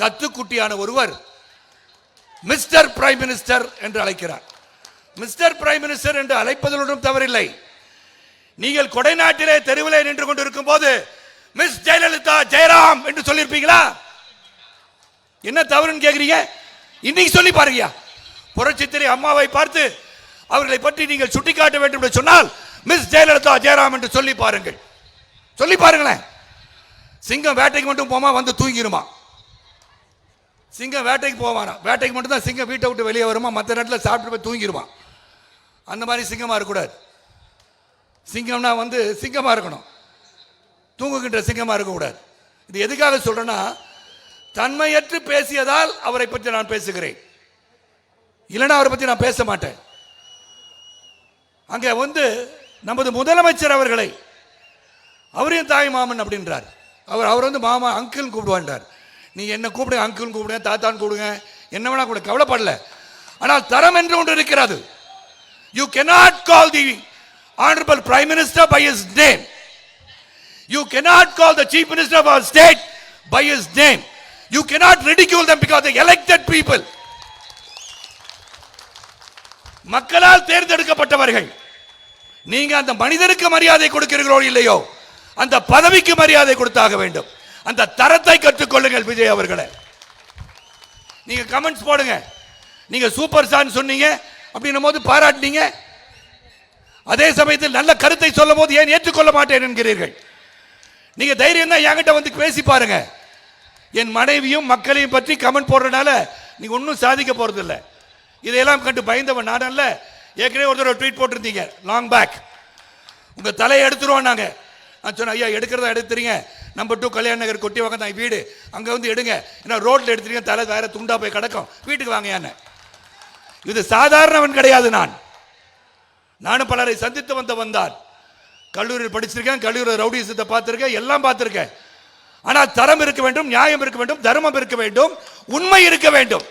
கத்துக்குட்டியான ஒருவர் mister prime minister என்று அழைக்கிறார். மிஸ்டர் பிரைம் மினிஸ்டர் என்று அழைப்பதிலும் தவறில்லை. நீங்கள் கொடைநாட்டிலே தெருவிலே நின்று கொண்டிருக்கும் போது மிஸ் ஜெயலலிதா ஜெயராம் என்று சொல்லியிருப்பீங்களா? என்ன தவறுன்னு கேக்குறீங்க? இன்னைக்கு சொல்லி பாருங்கயா புரட்சித்திரை அம்மாவை பார்த்து அவர்களை பற்றி நீங்கள் சுட்டிக்காட்ட வேண்டும் என்று சொன்னால் மிஸ் ஜெயலலிதா ஜெயராம் என்று சொல்லி பாருங்கள். சொல்லி பாருங்களேன். சிங்கம் வேட்டைக்கு மட்டும் போமா வந்து தூங்கிருமா? சிங்கம் வேட்டைக்கு போவானா வேட்டைக்கு மட்டும்தான் சிங்கம் வீட்டை விட்டு வெளியே வருமா? மற்ற நேரத்தில் சாப்பிட்டு போய் தூங்கிடுவான் அந்த மாதிரி சிங்கமாக இருக்கக்கூடாது. சிங்கம்னா வந்து சிங்கமாக இருக்கணும். தூங்குகின்ற சிங்கமாக இருக்கக்கூடாது. இது எதுக்காக சொல்கிறேன்னா தன்மையற்று பேசியதால் அவரை பற்றி நான் பேசுகிறேன். இல்லைன்னா அவரை பற்றி நான் பேச மாட்டேன். அங்கே வந்து நமது முதலமைச்சர் அவர்களை அவரையும் தாய் மாமன் அப்படின்றார். அவர் அவர் வந்து மாமா அங்கிள் கூப்பிடுவான்றார். நீ என்ன கூப்பிடுங்க அங்கிள் கூப்பிடுங்க தாத்தான்னு கூப்பிடுங்க. என்ன வேணா கூட கவலைப்படல. ஆனால் தரம் என்று ஒன்று இருக்கிறது. You cannot call the honourable prime minister by his name you cannot call the chief minister of our state by his name. You ridicule them because because they elected மக்களால் தேர்ந்தெடுக்கப்பட்டவர்கள். நீங்க அந்த மனிதனுக்கு மரியாதை கொடுக்கிறீர்களோ இல்லையோ அந்த பதவிக்கு மரியாதை கொடுத்தாக வேண்டும். அந்த தரத்தை கற்றுக்கொள்ளுங்கள் விஜய் அவர்களை. நீங்க கமெண்ட்ஸ் போடுங்க. நீங்க சூப்பர் ஸ்டார் சொன்னீங்க அப்படின்னும் போது பாராட்டினீங்க. அதே சமயத்தில் நல்ல கருத்தை சொல்லும் போது ஏன் ஏற்றுக்கொள்ள மாட்டேன் என்கிறீர்கள். நீங்க தைரியம் தான் என்கிட்ட வந்து பேசி பாருங்க. என் மனைவியும் மக்களையும் பற்றி கமெண்ட் போடுறதுனால நீங்க ஒன்றும் சாதிக்க போறது இல்லை இதையெல்லாம் கண்டு பயந்தவன் நான் அல்ல ஏற்கனவே ஒருத்தர் ட்வீட் போட்டிருந்தீங்க லாங் பேக் உங்க தலையை எடுத்துருவோம் நாங்க. நான் சொன்னேன் ஐயா எடுக்கிறதா எடுத்துறீங்க. நம்பர் டூ கல்யாண நகர் கொட்டி வாங்க தான் வீடு. அங்கே வந்து எடுங்க. ஏன்னா ரோட்டில் எடுத்துட்டீங்க தலை வேற துண்டா போய் கிடக்கும். வீட்டுக்கு வாங்க என்ன இது சாதாரணவன் கிடையாது நான். நானும் பலரை சந்தித்து வந்த வந்தான் கல்லூரியில் படிச்சிருக்கேன் கல்லூரியில் ரவுடிசத்தை பார்த்துருக்கேன் எல்லாம் பார்த்துருக்கேன். ஆனால் தரம் இருக்க வேண்டும் நியாயம் இருக்க வேண்டும் தர்மம் இருக்க வேண்டும் உண்மை இருக்க வேண்டும்.